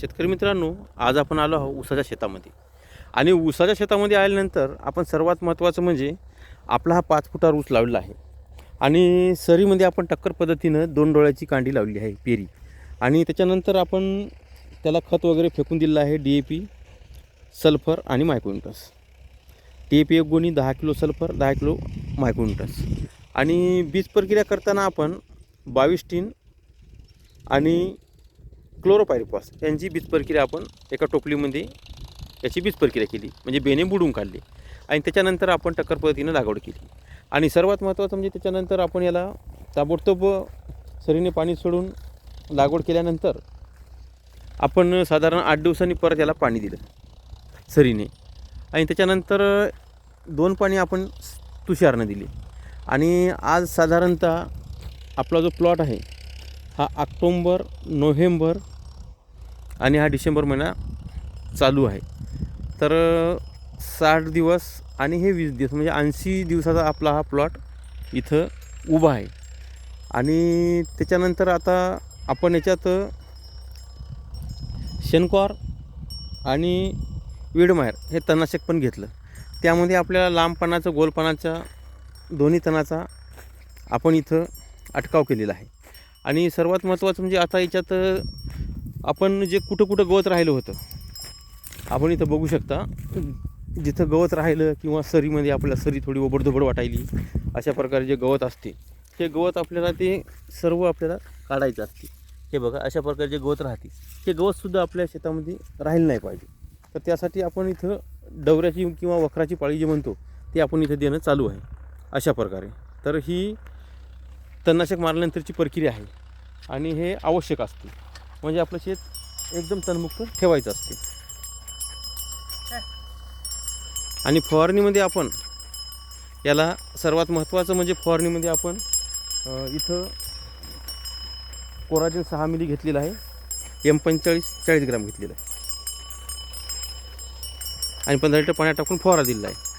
शेतकरी मित्रांनो आज आपण आलो आहोत ऊसाच्या शेतामध्ये. आणि ऊसाच्या शेतामध्ये आल्यानंतर आपण सर्वात महत्त्वाचं म्हणजे आपला हा पाच फुटावर ऊस लावलेला आहे. आणि सरीमध्ये आपण टक्कर पद्धतीनं दोन डोळ्याची कांडी लावली आहे पेरी. आणि त्याच्यानंतर आपण त्याला खत वगैरे फेकून दिलेलं आहे डी ए पी सल्फर आणि मायक्रोन्टस डी ए पी एक गोणी दहा किलो सल्फर दहा किलो मायक्रोन्टस आणि बीज प्रक्रिया करताना आपण बावीस टीन आणि क्लोरोपायरिपॉस. यांची बीजप्रक्रिया आपण एका टोपलीमध्ये याची बीजप्रक्रिया केली. म्हणजे बेने बुडून काढले. आणि त्याच्यानंतर आपण टक्कर पद्धतीनं लागवड केली. आणि सर्वात महत्त्वाचं म्हणजे त्याच्यानंतर आपण याला ताबडतोब सरीने पाणी सोडून लागवड केल्यानंतर आपण साधारण आठ दिवसांनी परत याला पाणी दिलं सरीने. आणि त्याच्यानंतर दोन पाणी आपण तुषारनं दिली. आणि आज साधारणतः आपला जो प्लॉट आहे हा ऑक्टोंबर नोव्हेंबर आणि हा डिसेंबर महिना चालू आहे. तर साठ दिवस आणि हे वीस दिवस म्हणजे ऐंशी दिवसाचा आपला हा प्लॉट इथं उभा आहे. आणि त्याच्यानंतर आता आपण याच्यात शेनकॉर आणि विडमायर हे तणनाशक पण घेतलं. त्यामध्ये आपल्याला लांबपणाचं गोलपणाचा दोन्ही तणाचा आपण इथं अटकाव केलेला आहे. आणि सर्वात महत्त्वाचं म्हणजे आता याच्यात आपण जे कुठं कुठं गवत राहिलं होतं आपण इथं बघू शकता. जिथं गवत राहिलं किंवा सरीमध्ये आपल्याला सरी थोडी ओबडधोबड वाटायली अशा प्रकारे जे गवत असते ते गवत आपल्याला ते सर्व आपल्याला काढायचं असते. हे बघा अशा प्रकारे जे गवत राहते हे गवतसुद्धा आपल्या शेतामध्ये राहिलं नाही पाहिजे. तर त्यासाठी आपण इथं डवऱ्याची किंवा वखराची पाळी जे म्हणतो ते आपण इथं देणं चालू आहे. अशा प्रकारे. तर ही तणनाशक मारल्यानंतरची प्रक्रिया आहे आणि हे आवश्यक असते. म्हणजे आपलं शेत एकदम तणमुक्त ठेवायचं असते. आणि फवारणीमध्ये आपण याला सर्वात महत्त्वाचं म्हणजे फवारणीमध्ये आपण इथं कोराजेन सहा मिली घेतलेलं आहे. एम पंचेचाळीस चाळीस ग्राम घेतलेलं आहे. आणि पंधरा लिटर पाण्यात टाकून फवारा दिलेला आहे.